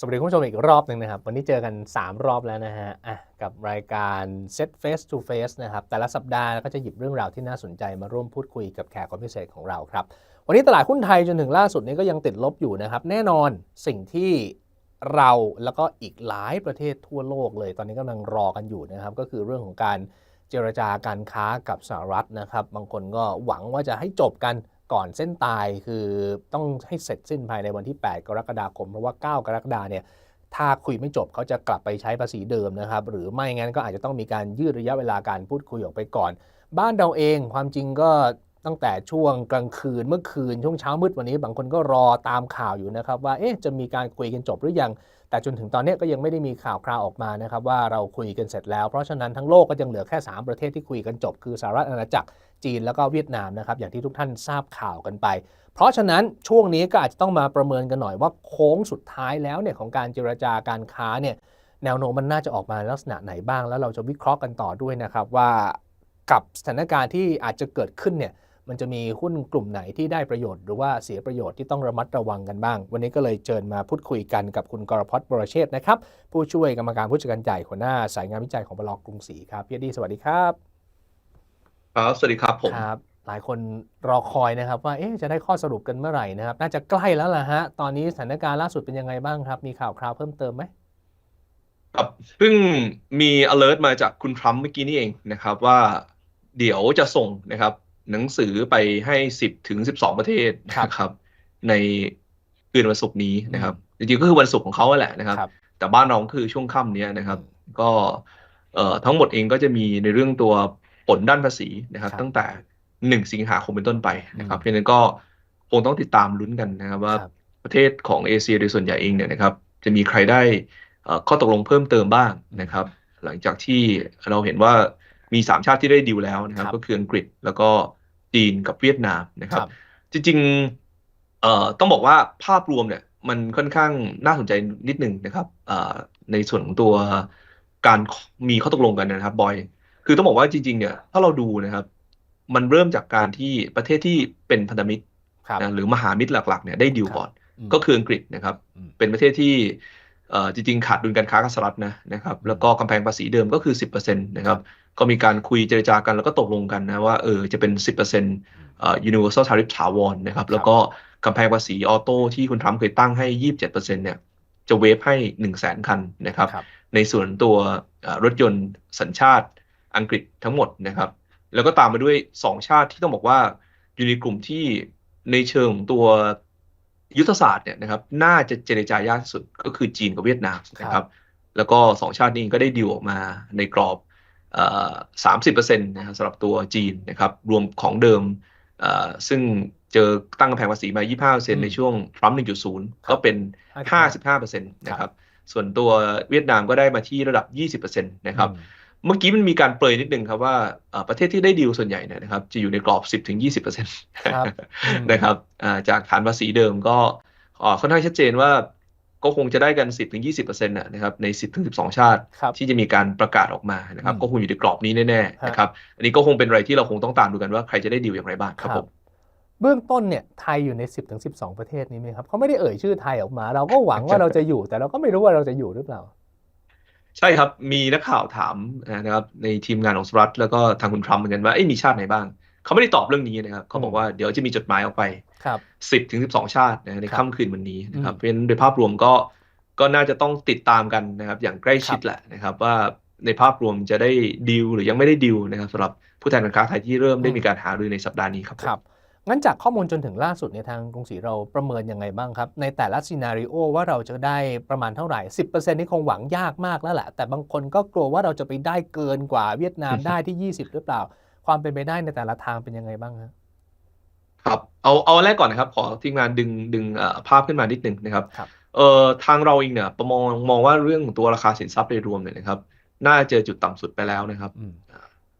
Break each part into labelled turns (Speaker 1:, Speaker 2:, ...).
Speaker 1: สวัสดีคุณผู้ชมอีกรอบหนึ่งนะครับ วันนี้เจอกัน 3 รอบแล้วนะฮะอะกับรายการ Set Face to Face นะครับ แต่ละสัปดาห์ก็จะหยิบเรื่องราวที่น่าสนใจมาร่วมพูดคุยกับแขกคนพิเศษของเราครับ วันนี้ตลาดหุ้นไทยจนถึงล่าสุดนี้ก็ยังติดลบอยู่นะครับ แน่นอนสิ่งที่เราแล้วก็อีกหลายประเทศทั่วโลกเลย ตอนนี้กำลังรอกันอยู่นะครับ ก็คือเรื่องของการเจรจาการค้ากับสหรัฐนะครับ บางคนก็หวังว่าจะให้จบกัน ก่อนเส้นตายคือต้องให้เสร็จสิ้นภายในวันที่ 8 กรกฎาคม เพราะว่า 9 กรกฎาเนี่ยถ้าคุยไม่จบเขาจะกลับไปใช้ภาษีเดิมนะครับ หรือไม่งั้นก็อาจจะต้องมีการยืดระยะเวลาการพูดคุยออกไปก่อน บ้านเราเองความจริงก็ ตั้งแต่ช่วงกลางคืนเมื่อคืนช่วงเช้ามืดวันนี้ บางคนก็รอตามข่าวอยู่นะครับว่าเอ๊ะจะมีการคุยกันจบหรือยัง แต่จนถึงตอนนี้ก็ยังไม่ได้มีข่าวคราวออกมานะครับว่าเราคุยกันเสร็จแล้ว เพราะฉะนั้นทั้งโลกก็ยังเหลือแค่ 3 ประเทศที่คุยกันจบ คือสหรัฐอาณาจักรจีนแล้วก็เวียดนามนะครับอย่างที่ทุกท่านทราบข่าวกันไป เพราะฉะนั้นช่วงนี้ก็อาจจะต้องมาประเมินกันหน่อยว่าโค้งสุดท้ายแล้วเนี่ยของการเจรจาการค้าเนี่ยแนวโน้มมันน่าจะออกมาลักษณะไหนบ้าง แล้วเราจะวิเคราะห์กันต่อด้วยนะครับว่ากับสถานการณ์ที่อาจจะเกิดขึ้นเนี่ย มันจะมีหุ้นกลุ่มไหนที่ได้ประโยชน์หรือว่าเสียประโยชน์ที่ต้องระมัดระวังกันบ้าง วันนี้ก็เลยเชิญมาพูดคุยกันกับคุณกรพัฒน์บรเชษฐ์นะครับ ผู้ช่วยกรรมการผู้จัดการใหญ่หัวหน้าสายงานวิจัยของบลกรุงศรีครับพี่อดีสวัสดีครับ
Speaker 2: ครับสวัสดีครับผม
Speaker 1: ครับหลายคนรอคอยนะครับว่าเอ๊ะจะได้ข้อสรุปกันเมื่อไหร่นะครับ น่าจะใกล้แล้วล่ะฮะตอนนี้สถานการณ์ล่าสุดเป็นยังไงบ้างครับ มีข่าวคราวเพิ่มเติมไหม
Speaker 2: ครับเพิ่งมี alert มาจากคุณทรัมป์เมื่อกี้นี่เองนะครับว่าเดี๋ยวจะส่งนะครับ หนังสือไปให้10ถึง12ประเทศนะครับ ในคืนวันศุกร์นี้นะครับ จริงๆก็คือวันศุกร์ของเขาแหละนะครับ
Speaker 1: ครับ
Speaker 2: แต่บ้านเราก็คือช่วงค่ำเนี้ยนะครับ ก็เอ่อทั้งหมดเองก็จะมีในเรื่องตัวผลด้านภาษีนะครับ
Speaker 1: ครับ
Speaker 2: ตั้งแต่หนึ่งสิงหาคมเป็นต้นไปนะครับ
Speaker 1: อืม
Speaker 2: เพราะฉะนั้นก็คงต้องติดตามลุ้นกันนะครับว่า
Speaker 1: ครับ
Speaker 2: ประเทศของเอเชียโดยส่วนใหญ่เองเนี่ยนะครับ จะมีใครได้เอ่อข้อตกลงเพิ่มเติมบ้างนะครับ หลังจากที่เราเห็นว่ามีสามชาติที่ได้ดีลแล้วนะครับ
Speaker 1: ครับ
Speaker 2: ก็คืออังกฤษแล้วก็ จีนกับเวียดนามนะค
Speaker 1: ค
Speaker 2: รั
Speaker 1: รับบ
Speaker 2: จริงๆเอ่อต้องบอกว่าภาพรวมเนี่ยมันค่อนข้างน่าสนใจนิดหนึ่งนะครับเอ่อในส่วนของตัวการมีข้อตกลงกันนะครับบอย คือต้องบอกว่าจริงๆเนี่ยถ้าเราดูนะครับ มันเริ่มจากการที่ประเทศที่เป็นพันธมิตร
Speaker 1: ครับ
Speaker 2: นะหรือมหามิตรหลักๆเนี่ยได้ดีล
Speaker 1: ครับ
Speaker 2: ก่อน
Speaker 1: ม
Speaker 2: ก็คืออังกฤษนะครับ
Speaker 1: อืม
Speaker 2: เป็นประเทศที่เอ่อจริงๆ ขาดดุลการค้ากับสหรัฐนะนะครับแล้วก็กำแพงภาษีเดิมก็คือ 10%นะครับ ก็มีการคุยเจรจากันแล้วก็ตกลงกันนะว่าเออจะเป็น 10%เอ่อ universal tariff ถาวรนะครับ แล้วก็กำแพงภาษีออโต้ที่คุณทรัมป์เคยตั้งให้ 27%เนี่ยจะเวฟให้ 1 0 0 0 0แสนคันนะครับ
Speaker 1: ครับ
Speaker 2: ในส่วนตัวเอ่อรถยนต์สัญชาติอังกฤษทั้งหมดนะครับ แล้วก็ตามมาด้วย 2 ชาติที่ต้องบอกว่าอยู่ในกลุ่มที่ในเชิงของตัวยุทธศาสตร์เนี่ยนะครับน่าจะเจรจายากที่สุดก็คือจีนกับเวียดนามนะค
Speaker 1: ครั
Speaker 2: รับบแล้วก็สองชาตินี้ก็ได้ดีลออกมาในกรอบ สามสิบเปอร์เซ็นต์นะครับสำหรับตัวจีนนะครับรวมของเดิมเอ่อซึ่งเจอตั้งกำแพงภาษีมา 25เปอร์เซ็น
Speaker 1: อื
Speaker 2: ต์
Speaker 1: ม
Speaker 2: ในช่วงทรัมป์1.0 ก็เป็น 55เปอร์เซ็นต์นะครับส่วนตัวเวียดนามก็ได้มาที่ระดับ 20เปอร์เซ็นต์นะครับ
Speaker 1: อืม
Speaker 2: เมื่อกี้มันมีการเปรยนิดนึงครับว่าเอ่อประเทศที่ได้ดีลส่วนใหญ่เนี่ยนะครับจะอยู่ในกรอบ 10ถึง20เปอร์เซ็นต์
Speaker 1: ครับอืม
Speaker 2: นะครับอ่าจากฐานภาษีเดิมก็เอ่อค่อนข้างชัดเจนว่า ก็คงจะได้กัน 10ถึง20เปอร์เซ็นต์นะครับใน 10ถึง12 ชาติ
Speaker 1: ครับ
Speaker 2: ที่จะมีการประกาศออกมานะครับ
Speaker 1: อืม
Speaker 2: ก็คงอยู่ในกรอบนี้แน่ๆนะครับ อันนี้ก็คงเป็นอะไรที่เราคงต้องตามดูกันว่าใครจะได้ดีลอย่างไรบ้างครับผม
Speaker 1: เบื้องต้นเนี่ยไทยอยู่ใน 10ถึง12 ประเทศนี้ไหมครับเขาไม่ได้เอ่ยชื่อไทยออกมา เราก็หวังว่าเราจะอยู่ แต่เราก็ไม่รู้ว่าเราจะอยู่หรือเปล่า
Speaker 2: ใช่ครับมีนักข่าวถามนะครับในทีมงานของสหรัฐแล้วก็ทางคุณทรัมป์เหมือนกันว่าเอ้ยมีชาติไหนบ้างเขาไม่ได้ตอบเรื่องนี้นะครับเขาบอกว่าเดี๋ยวจะมีจดหมายออกไป
Speaker 1: ครับ
Speaker 2: 10ถึง12ชาตินะใน
Speaker 1: ครับ
Speaker 2: ค่ำคืนวันนี้นะครับ
Speaker 1: อืม
Speaker 2: เพราะฉะนั้นโดยภาพรวมก็ก็น่าจะต้องติดตามกันนะครับอย่างใกล้ชิด
Speaker 1: ครับ
Speaker 2: แหละนะครับ ว่าในภาพรวมจะได้ดีลหรือยังไม่ได้ดีลนะครับสำหรับผู้แทนการค้าไทยที่เริ่มได้มีการหารือในสัปดาห์นี้ครับผม
Speaker 1: ครับงั้นจากข้อมูลจนถึงล่าสุดเนี่ยทางกรุงศรีเราประเมินยังไงบ้างครับ ในแต่ละซีนารีโอว่าเราจะได้ประมาณเท่าไหร่ 10%นี่คงหวังยากมากแล้วแหละ แต่บางคนก็กลัวว่าเราจะไปได้เกินกว่าเวียดนามได้ที่ 20 หรือเปล่า ความเป็นไปได้ในแต่ละทางเป็นยังไงบ้างครับ
Speaker 2: ครับเอาเอาอันแรกก่อนนะครับ ขอทีมงานดึงดึงเอ่อภาพขึ้นมานิดหนึ่งนะครับ
Speaker 1: ครับ
Speaker 2: เอ่อทางเราเองเนี่ยประมองมองว่าเรื่องของตัวราคาสินทรัพย์โดยรวมเนี่ยนะครับ น่าจะเจอจุดต่ำสุดไปแล้วนะครับ
Speaker 1: อืม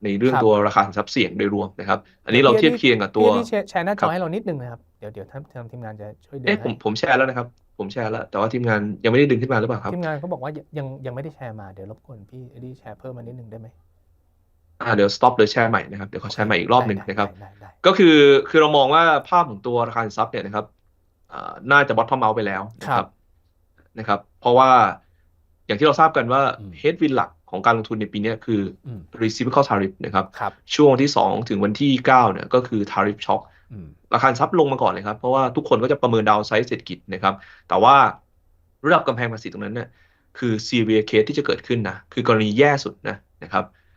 Speaker 2: ในเรื่อง
Speaker 1: ครับ
Speaker 2: ตัวราคาสินทรัพย์เสี่ยงโดยรวมนะครับ อันนี้เราเทียบเคียงกับตัว
Speaker 1: พี่ที่แชร์แชร์หน้าจ
Speaker 2: ครั
Speaker 1: อบให้เรานิดนึงนะครับเดี๋ยวเดี๋ยวทางทางทีมงานจะช่วยดึง
Speaker 2: เอ๊ะผม
Speaker 1: ให้
Speaker 2: ผมแชร์แล้วนะครับ ผมแชร์แล้ว แต่ว่าทีมงานยังไม่ได้ดึงขึ้นมาหรือเปล่าครับ
Speaker 1: ทีมงานเขาบอกว่ายังยังไม่ได้แชร์มาเดี๋ยวรบกวนพี่เอ็ดดี้แชร์เพิ่มมานิดนึงได้ไหม
Speaker 2: อ่าเดี๋ยว stop เดี๋ยวแชร์ใหม่นะครับ เดี๋ยวขอแชร์ใหม่อีกรอบหนึ่ง
Speaker 1: ได้
Speaker 2: นะครับ
Speaker 1: ได้ได้ได้
Speaker 2: ก็คือคือเรามองว่าภาพของตัวราคาสินทรัพย์เนี่ยนะครับอ่าน่าจะ bottom out ไปแล้วนะค
Speaker 1: ครั
Speaker 2: รับ
Speaker 1: บ
Speaker 2: นะครับ เพราะว่าอย่างที่เราทราบกันว่า
Speaker 1: อืม
Speaker 2: เฮดวินหลักของการลงทุนในปีเนี้ยคือ
Speaker 1: อืม
Speaker 2: reciprocal tariff นะครับ
Speaker 1: ครับ
Speaker 2: ช่วงวันที่ 2 ถึงวันที่ 9เนี่ยก็คือ tariff shock
Speaker 1: อืม
Speaker 2: ราคาทรัพย์ลงมาก่อนเลยครับ เพราะว่าทุกคนก็จะประเมินดาวไซด์เศรษฐกิจนะครับ แต่ว่าระดับกำแพงภาษีตรงนั้นเนี่ยคือ severe case ที่จะเกิดขึ้นนะ คือกรณีแย่สุดนะนะครับเอ่อ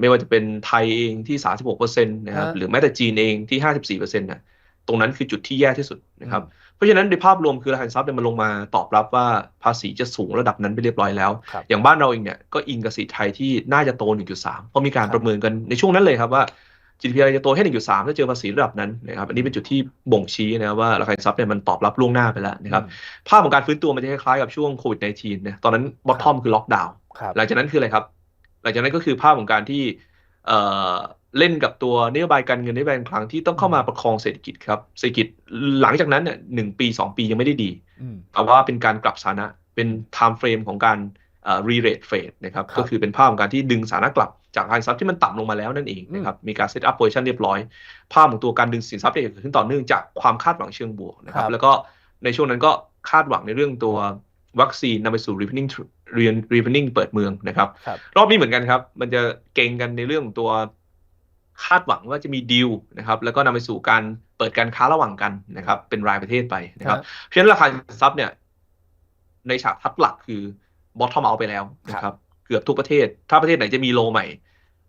Speaker 2: ไม่ว่าจะเป็นไทยเองที่ 36%นะครับ
Speaker 1: ฮะ
Speaker 2: หรือแม้แต่จีนเองที่ 54%นะตรงนั้นคือจุดที่แย่ที่สุดนะครับเพราะฉะนั้นในภาพรวมคือราคาทรัพย์เนี่ยมันลงมาตอบรับว่าภาษีจะสูงระดับนั้นไปเรียบร้อยแล้ว
Speaker 1: ครับ
Speaker 2: อย่างบ้านเราเองเนี่ยก็อิงกับสีไทยที่น่าจะโต 1.3 เพราะมีการ
Speaker 1: ครับ
Speaker 2: ประเมินกันในช่วงนั้นเลยครับว่า GDP ไทยจะโตแค่ 1.3 ถ้าเจอภาษีระดับนั้นนะครับอันนี้เป็นจุดที่บ่งชี้นะครับว่าราคาทรัพย์เนี่ยมันตอบรับล่วงหน้าไปแล้วนะครับภาพของการฟื้นตัวมันจะคล้ายๆกับช่วงโควิด -19 เนี่ยตอนนั้นบอททอมคือล็อกดาวน์
Speaker 1: ครับ
Speaker 2: หลังจากนั้นคืออะไรครับ หลังจากนั้นก็คือภาพของการที่เอ่อเล่นกับตัวนโยบายการเงินนโยบายการคลังที่ต้องเข้ามาประคองเศรษฐกิจครับ เศรษฐกิจหลังจากนั้นเนี่ยหนึ่งปีสองปียังไม่ได้ดี
Speaker 1: อืม
Speaker 2: แต่ว่าเป็นการกลับสถานะเป็น time frame ของการเอ่อ re-rate phase นะครับ
Speaker 1: ครับ
Speaker 2: ก็คือเป็นภาพของการที่ดึงสถานะกลับจากราคาสินทรัพย์ที่มันต่ำลงมาแล้วนั่นเองนะครับมีการ set up position เรียบร้อย ภาพของตัวการดึงสินทรัพย์เนี่ยเกิดขึ้นต่อเนื่องจากความคาดหวังเชิงบวกนะครั
Speaker 1: ครับบ
Speaker 2: แล้วก็ในช่วงนั้นก็คาดหวังในเรื่องตัว วัคซีนนำไปสู่ reopening reopening เปิดเมืองนะครับ
Speaker 1: ครับ
Speaker 2: รอบนี้เหมือนกันครับ มันจะเก่งกันในเรื่องของตัวคาดหวังว่าจะมีดีลนะครับ แล้วก็นำไปสู่การเปิดการค้าระหว่างกันนะครับ เป็นรายประเทศไปนะครับ
Speaker 1: ฮะ
Speaker 2: เพราะฉะนั้นราคาสินทรัพย์เนี่ย ในฉากทัดหลักคือ bottom out ไปแล้วนะครับ เกือบทุกประเทศ ถ้าประเทศไหนจะมีโลใหม่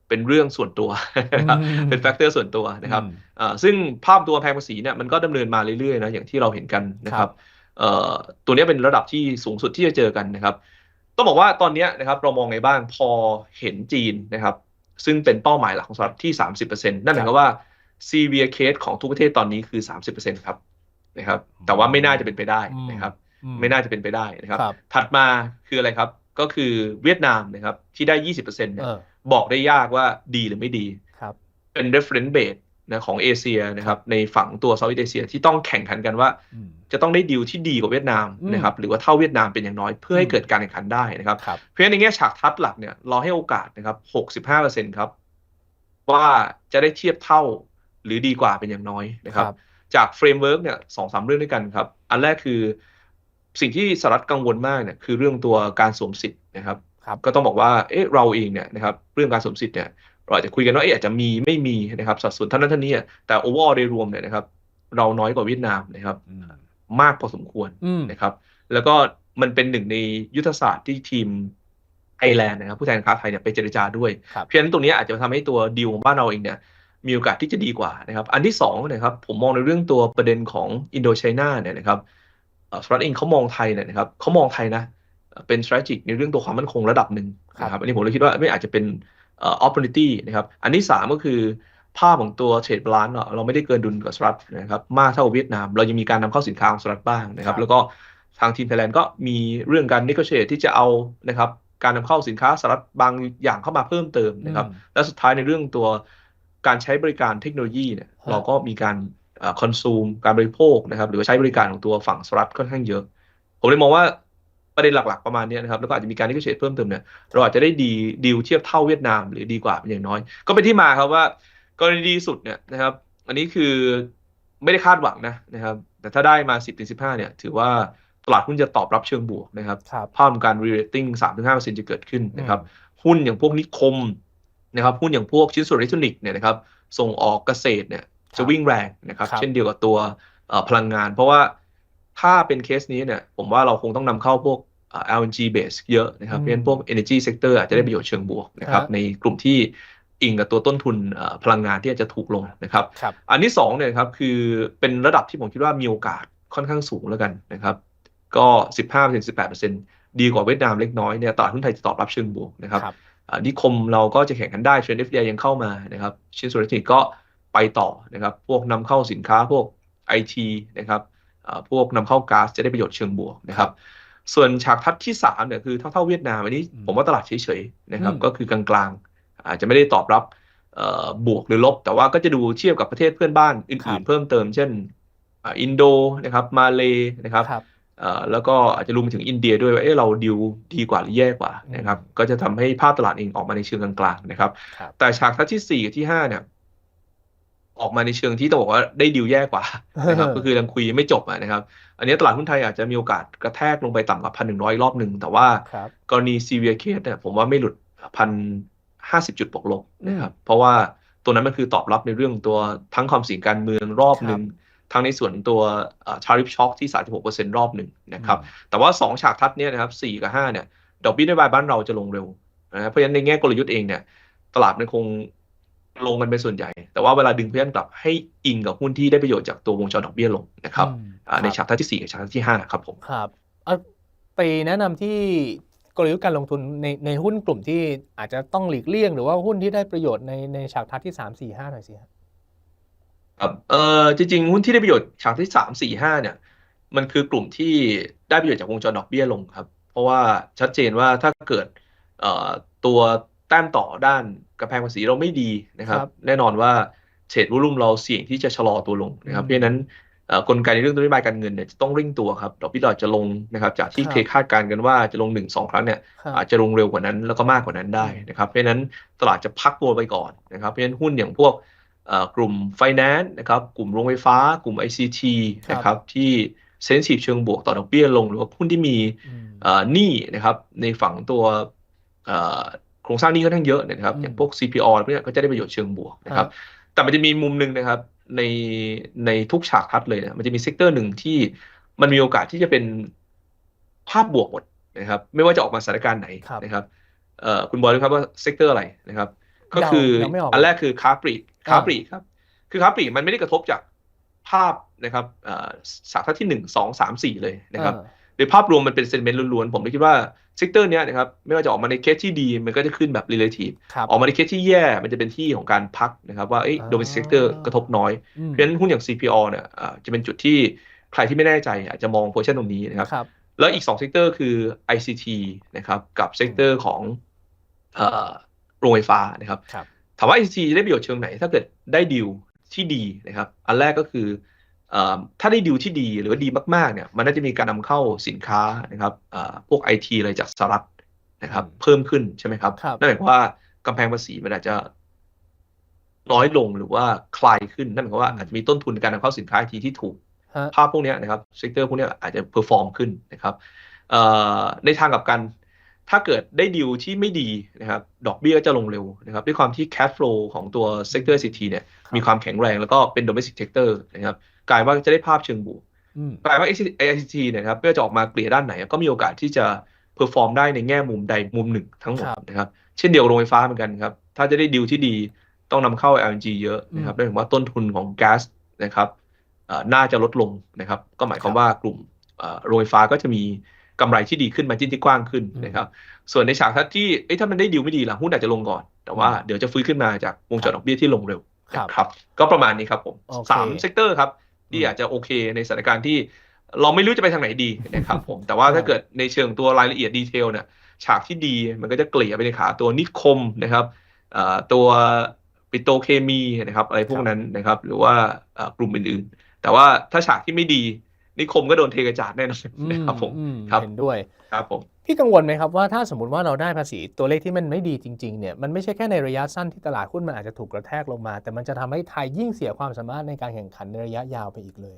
Speaker 2: เป็นเรื่องส่วนตัวนะครับ
Speaker 1: อืม
Speaker 2: เป็นแฟกเตอร์ส่วนตัวนะครับ
Speaker 1: อืม
Speaker 2: อ่าซึ่งภาพตัวแพงภาษีเนี่ยมันก็ดำเนินมาเรื่อยๆนะอย่างที่เราเห็นกันนะค
Speaker 1: ครั
Speaker 2: รับบเอ่อ ตัวเนี้ยเป็นระดับที่สูงสุดที่จะเจอกันนะครับ ต้องบอกว่าตอนเนี้ยนะครับเรามองไงบ้างพอเห็นจีนนะครับ ซึ่งเป็นเป้าหมายหลักของสหรัฐที่ 30%นั่นหมายความว่า severe case ของทุกประเทศตอนนี้คือ 30%ครับนะครับ แต่ว่าไม่น่าจะเป็นไปได้นะครับ
Speaker 1: อื
Speaker 2: ไม่น่าจะเป็นไปได้นะครับ
Speaker 1: ครับ
Speaker 2: ถัดมาคืออะไรครับก็คือเวียดนามนะครับที่ได้ 20%เนี่ย
Speaker 1: เออ
Speaker 2: บอกได้ยากว่าดีหรือไม่ดี
Speaker 1: ครับ
Speaker 2: เป็น reference base นะของเอเชียนะครับในฝั่งตัวเซาท์อีสเอเชียที่ต้องแข่งขันกันว่า
Speaker 1: อืม
Speaker 2: จะต้องได้ดีลที่ดีกว่าเวียดนาม
Speaker 1: อืม
Speaker 2: นะครับหรือว่าเท่าเวียดนามเป็นอย่างน้อยเพื่อให้
Speaker 1: อืม
Speaker 2: เกิดการแข่งขันได้นะครับ
Speaker 1: ครับ
Speaker 2: เพราะฉะนั้นในแง่ฉากทัดหลักเนี่ยเราให้โอกาสนะครับ65%ครับว่าจะได้เทียบเท่าหรือดีกว่าเป็นอย่างน้อยนะครับ
Speaker 1: ครับ
Speaker 2: จากเฟรมเวิร์กเนี่ยสองสามเรื่องด้วยกันครับ อันแรกคือสิ่งที่สหรัฐกังวลมากเนี่ยคือเรื่องตัวการสวมสิทธิ์นะครับ
Speaker 1: ครับ
Speaker 2: ก็ต้องบอกว่าเอ๊ะเราเองเนี่ยนะครับเรื่องการสวมสิทธิ์เนี่ย เราอาจจะคุยกันว่าเอ๊ะอาจจะมีไม่มีนะครับสัดส่วนเท่านั้นเท่านี้อะแต่ overall โดยรวมเนี่ยนะครับ เราน้อยกว่าเวียดนามนะครับ
Speaker 1: อืม
Speaker 2: มากพอสมควร
Speaker 1: อืม
Speaker 2: นะครับ แล้วก็มันเป็นหนึ่งในยุทธศาสตร์ที่ทีมไทยแลนด์นะครับผู้แทนการค้าไทยเนี่ยไปเจรจาด้วย
Speaker 1: ครับ
Speaker 2: เพราะฉะนั้นตรงนี้อาจจะทำให้ตัวดีลของบ้านเราเองเนี่ยมีโอกาสที่จะดีกว่านะครับ อันที่สองนะครับผมมองในเรื่องตัวประเด็นของอินโดไชน่าเนี่ยนะครับเอ่อสหรัฐเองเขามองไทยเนี่ยนะครับเขามองไทยนะเอ่อเป็น strategic ในเรื่องตัวความมั่นคงระดับหนึ่งนะครับอันนี้ผมเลยคิดว่าไม่อาจจะเป็น เอ่อ opportunity นะครับ อันที่สามก็คือภาพของตัว trade balance เนาะเราไม่ได้เกินดุลกับสหรัฐนะครับมากเท่ากับเวียดนาม เรายังมีการนำเข้าสินค้าของสหรัฐบ้างนะครับ แล้วก็ทางทีมไทยแลนด์ก็มีเรื่องการ negotiate ที่จะเอานะครับการนำเข้าสินค้าสหรัฐบางอย่างเข้ามาเพิ่มเติมนะครับ
Speaker 1: อืม
Speaker 2: และสุดท้ายในเรื่องตัวการใช้บริการเทคโนโลยีเนี่ย
Speaker 1: ฮะ
Speaker 2: เราก็มีการคอนซูมการบริโภคนะครับ หรือว่าใช้บริการของตัวฝั่งสหรัฐค่อนข้างเยอะ ผมเลยมองว่า ประเด็นหลัก ๆ ประมาณเนี้ยนะครับ แล้วก็อาจจะมีการนิเกเชตเพิ่มเติมเนี่ย เราอาจจะได้ดีดีลเทียบเท่าเวียดนาม หรือดีกว่าเป็นอย่างน้อย ก็เป็นที่มาครับว่ากรณีดีสุดเนี่ยนะครับ อันนี้คือไม่ได้คาดหวังนะนะครับ แต่ถ้าได้มา 10-15 เนี่ย ถือว่าตลาดหุ้นจะตอบรับเชิงบวกนะครับ
Speaker 1: ครับ
Speaker 2: ภาพของการ re-rating 3-5%จะเกิดขึ้นนะครับ หุ้นอย่างพวกนิคมนะครับ หุ้นอย่างพวกชิ้นส่วนอิเล็กทรอนิกส์เนี่ยนะครับ ส่งออกเกษตรเนี่ยจะวิ่งแรงนะครับ
Speaker 1: ครับ
Speaker 2: เช่นเดียวกับตัวเอ่อพลังงาน เพราะว่า ถ้าเป็นเคสนี้เนี่ย ผมว่าเราคงต้องนำเข้าพวกเอ่อ LNG base เยอะนะครับเพราะฉะนั้นพวก energy sector อาจจะได้ประโยชน์เชิงบวกนะครับ
Speaker 1: ฮะ
Speaker 2: ในกลุ่มที่อิงกับตัวต้นทุนเอ่อพลังงานที่อาจจะถูกลงนะครับ
Speaker 1: ครับ
Speaker 2: อันที่สองเนี่ยครับคือเป็นระดับที่ผมคิดว่ามีโอกาสค่อนข้างสูงแล้วกันนะครับ ก็ 15% 18%ดีกว่าเวียดนามเล็กน้อยเนี่ยตลาดหุ้นไทยจะตอบรับเชิงบวกนะครับ
Speaker 1: ครับ
Speaker 2: อ่านิคมเราก็จะแข่งกันได้เทรนด์ FDI ยังเข้ามานะครับชิ้นส่วนอิเล็กทรอนิกส์ก็ไปต่อนะครับ พวกนำเข้าสินค้าพวก IT นะครับอ่า พวกนำเข้าก๊าซจะได้ประโยชน์เชิงบวกนะครับ ส่วนฉากทัดที่3เนี่ยคือเท่าเท่าเวียดนามอันนี้
Speaker 1: อืม
Speaker 2: ผมว่าตลาดเฉยๆนะครับ
Speaker 1: อืม
Speaker 2: ก็คือกลางๆ อาจจะไม่ได้ตอบรับเอ่อบวกหรือลบ แต่ว่าก็จะดูเทียบกับประเทศเพื่อนบ้าน
Speaker 1: ครั
Speaker 2: อื่น
Speaker 1: บ
Speaker 2: ๆเพิ่มเติม เช่นอ่าอินโดนะครับมาเลนะครับ
Speaker 1: ครับ
Speaker 2: เอ่อแล้วก็อาจจะรวมไปถึงอินเดียด้วยว่าเอ๊ะเราดิวดีกว่าหรือแย่กว่านะครับก็จะทำให้ภาพตลาดเองออกมาในเชิงกลางๆนะครับ
Speaker 1: ครับ
Speaker 2: แต่ฉากทัดที่4กับที่5เนี่ย ออกมาในเชิงที่ต้องบอกว่าได้ดีลแย่กว่านะครับก็คือยังคุยไม่จบอะนะครับ อันนี้ตลาดหุ้นไทยอาจจะมีโอกาสกระแทกลงไปต่ำกว่าพันหนึ่งร้อยรอบหนึ่งแต่ว่า
Speaker 1: ครับ
Speaker 2: กรณีซีเวียเคสเนี่ยผมว่าไม่หลุดพันห้าสิบจุดบวกลบนะครับเพราะว่าตัวนั้นมันคือตอบรับในเรื่องตัวทั้งความเสี่ยงการเมืองรอบหนึ่งทั้งในส่วนตัวชาริฟช็อคที่ 36%รอบหนึ่งนะครับแต่ว่า 2 ฉากทัดเนี่ยนะครับ4กับ5เนี่ยดอกเบี้ยนโยบายบ้านเราจะลงเร็วนะครับเพราะฉะนั้นในแง่กลยุทธ์เองเนี่ยตลาดมันคง ลงกันเป็นส่วนใหญ่ แต่ว่าเวลาดึงเพื่อนกลับให้อิงกับหุ้นที่ได้ประโยชน์จากตัววงจรดอกเบี้ยลงนะครับ
Speaker 1: อืม
Speaker 2: อ่าใน
Speaker 1: ครับ
Speaker 2: ฉากทัดที่ 4 กับฉากทัดที่ 5 ครับผม
Speaker 1: ครับเอาไปแนะนำที่กลยุทธ์การลงทุนในในหุ้นกลุ่มที่อาจจะต้องหลีกเลี่ยง หรือว่าหุ้นที่ได้ประโยชน์ในในฉากทัดที่3 4 5หน่อยสิฮะ
Speaker 2: ครับเอ่อจริงๆหุ้นที่ได้ประโยชน์ฉากที่3 4 5เนี่ย มันคือกลุ่มที่ได้ประโยชน์จากวงจรดอกเบี้ยลงครับ เพราะว่าชัดเจนว่าถ้าเกิดเอ่อตัวแต้มต่อด้าน กำแพงภาษีเราไม่ดีนะครับ
Speaker 1: ครับ
Speaker 2: แน่นอนว่าเทรดวอลุ่มเราเสี่ยงที่จะชะลอตัวลงนะครับ
Speaker 1: อืม
Speaker 2: เพราะฉะนั้นเอ่อกลไกในเรื่องนโยบายการเงินเนี่ยจะต้องเร่งตัวครับดอกเบี้ยดอกจะลงนะครับจากที่
Speaker 1: ครับ
Speaker 2: เคยคาดการณ์กันว่าจะลง 1-2 ครั้งเนี่ย
Speaker 1: ครับ
Speaker 2: อาจจะลงเร็วกว่านั้นแล้วก็มากกว่านั้นได้นะครับเพราะฉะนั้นตลาดจะพักตัวไปก่อนนะครับเพราะฉะนั้นหุ้นอย่างพวกเอ่อกลุ่ม Finance นะครับกลุ่มโรงไฟฟ้า กลุ่ม ICT
Speaker 1: ครับ
Speaker 2: นะครับที่เซนซิทีฟเชิงบวกต่อดอกเบี้ยลง หรือว่าหุ้นที่มี
Speaker 1: อืม
Speaker 2: เอ่อหนี้นะครับในฝั่งตัวเอ่อ โครงสร้างหนี้ค่อนข้างเยอะเนี่ยนะครับ
Speaker 1: อืม
Speaker 2: อย่างพวก CPO พวกเนี้ยก็จะได้ประโยชน์เชิงบวกนะครับ แต่มันจะมีมุมหนึ่งนะครับในในทุกฉากทัดเลยนะมันจะมีเซกเตอร์หนึ่งที่มันมีโอกาสที่จะเป็นภาพบวกหมดนะครับ ไม่ว่าจะออกมาสถานการณ์ไหน
Speaker 1: ครับ
Speaker 2: นะครับเอ่อคุณบอยรู้ครับว่าเซกเตอร์อะไรนะครับ ก็คือ
Speaker 1: เดาไม่ออก
Speaker 2: อันแรกคือค้าปลีกค้า
Speaker 1: อ่า
Speaker 2: ปลีกครับ คือค้าปลีกมันไม่ได้กระทบจากภาพนะครับเอ่อฉากทัดที่หนึ่งสองสามสี่เลยนะครับ
Speaker 1: เออ
Speaker 2: โดยภาพรวมมันเป็นเซนเมนต์ล้วนๆ ผมเลยคิดว่าเซกเตอร์เนี้ยนะครับไม่ว่าจะออกมาในเคสที่ดีมันก็จะขึ้นแบบ relative
Speaker 1: ครับ
Speaker 2: ออกมาในเคสที่แย่มันจะเป็นที่ของการพักนะครับว่าเอ้ย
Speaker 1: อ่า
Speaker 2: โดเมนเซกเตอร์กระทบน้อย
Speaker 1: อืม
Speaker 2: เพราะฉะนั้นหุ้นอย่าง CPO เนี่ยอ่าจะเป็นจุดที่ใครที่ไม่แน่ใจอาจจะมองโพซิชันตรงนี้นะครับ
Speaker 1: ครับ
Speaker 2: แล้วอีก2เซกเตอร์คือ ICT นะครับกับเซกเตอร์ของเอ่อโรงไฟฟ้านะครับ
Speaker 1: ครับ
Speaker 2: ถามว่า ICT จะได้ประโยชน์เชิงไหน ถ้าเกิดได้ดีลที่ดีนะครับ อันแรกก็คือเอ่อ ถ้าได้ดีลที่ดีหรือว่าดีมากๆเนี่ยมันน่าจะมีการนำเข้าสินค้านะครับเอ่อพวก IT อะไรจากสหรัฐนะครับ เพิ่มขึ้นใช่ไหมครับ
Speaker 1: ครับ
Speaker 2: นั่นหมายความว่ากำแพงภาษีมันอาจจะน้อยลงหรือว่าคลายขึ้นนั่นหมายความว่า
Speaker 1: อืม
Speaker 2: อาจจะมีต้นทุนในการนำเข้าสินค้า IT ที่ถูก
Speaker 1: ฮะ
Speaker 2: ภาพพวกเนี้ยนะครับเซกเตอร์พวกเนี้ยอาจจะเพอร์ฟอร์มขึ้นนะครับเอ่อในทางกลับกัน ถ้าเกิดได้ดีลที่ไม่ดีนะครับดอกเบี้ยก็จะลงเร็วนะครับ ด้วยความที่ cash flow ของตัวเซกเตอร์ CT เนี่ย
Speaker 1: ครับ
Speaker 2: มีความแข็งแรงแล้วก็เป็น domestic sector นะครับ กลายว่าจะได้ภาพเชิงบวก
Speaker 1: อืม
Speaker 2: กลายว่า ICT เนี่ยนะครับไม่ว่าจะออกมาเกลี่ยด้านไหน ก็มีโอกาสที่จะเพอร์ฟอร์มได้ในแง่มุมใดมุมหนึ่งทั้งหมด
Speaker 1: ครับ
Speaker 2: นะครับ เช่นเดียวกับโรงไฟฟ้าเหมือนกันครับ ถ้าจะได้ดีลที่ดีต้องนำเข้า LNG เยอะนะครับ
Speaker 1: อืม
Speaker 2: นั่นหมายความว่าต้นทุนของแก๊สนะครับเอ่อน่าจะลดลงนะครับ ก็หมายความว่ากลุ่มเอ่อโรงไฟฟ้าก็จะมีกำไรที่ดีขึ้นมาจิ้นที่กว้างขึ้นนะครับ ส่วนในฉากทัดที่เอ้ยถ้ามันได้ดีลไม่ดีล่ะหุ้นอาจจะลงก่อน แต่ว่าเดี๋ยวจะฟื้นขึ้นมาจากวงจรดอกเบี้ยที่ลงเร็ว
Speaker 1: ครับ
Speaker 2: นะครับก็ประมาณนี้ครับผม
Speaker 1: โอเค
Speaker 2: สามเซกเตอร์ครับ ที่
Speaker 1: อืม
Speaker 2: อาจจะโอเคในสถานการณ์ที่เราไม่รู้จะไปทางไหนดีนะครับผม แต่ว่าถ้าเกิดในเชิงตัวรายละเอียดดีเทลเนี่ยฉากที่ดีมันก็จะเกลี่ยไปในขาตัวนิคมนะครับเอ่อตัวปิโตรเคมีนะครับอะไรพวกนั้นนะครับ หรือว่าเอ่อกลุ่มอื่นๆ แต่ว่าถ้าฉากที่ไม่ดีนิคมก็โดนเทกระจาดแน่นอน
Speaker 1: อื
Speaker 2: นะครับผม
Speaker 1: อื
Speaker 2: ครับ
Speaker 1: เห็นด้วย
Speaker 2: ครับผม
Speaker 1: พี่กังวลไหมครับว่าถ้าสมมติว่าเราได้ภาษีตัวเลขที่มันไม่ดีจริงๆเนี่ยมันไม่ใช่แค่ในระยะสั้นที่ตลาดหุ้นมันอาจจะถูกกระแทกลงมา แต่มันจะทำให้ไทยยิ่งเสียความสามารถในการแข่งขันในระยะยาวไปอีกเลย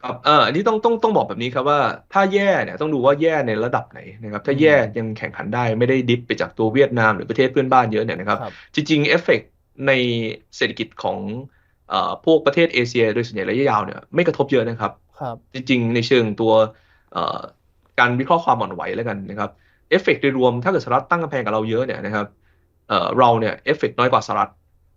Speaker 2: ครับเอออันนี้ต้องต้องต้องบอกแบบนี้ครับว่าถ้าแย่เนี่ยต้องดูว่าแย่ในระดับไหนนะครับถ้าแย่ยังแข่งขันได้ไม่ได้ดิฟไปจากตัวเวียดนามหรือประเทศเพื่อนบ้านเยอะเนี่ยนะครับ
Speaker 1: ครับ
Speaker 2: จริงๆเอฟเฟกต์ในเศรษฐกิจของเอ่อพวกประเทศเอเชีย โดยส่วนใหญ่ระยะยาวเนี่ยไม่กระทบเยอะนะครับ
Speaker 1: ครับ
Speaker 2: จริงๆ ในเชิงตัวเอ่อ การวิเคราะห์ความอ่อนไหวแล้วกันนะครับเอฟเฟกต์โดยรวมถ้าเกิดสหรัฐตั้งกำแพงกับเราเยอะเนี่ยนะครับเอ่อเราเนี่ยเอฟเฟกต์น้อยกว่าสหรัฐ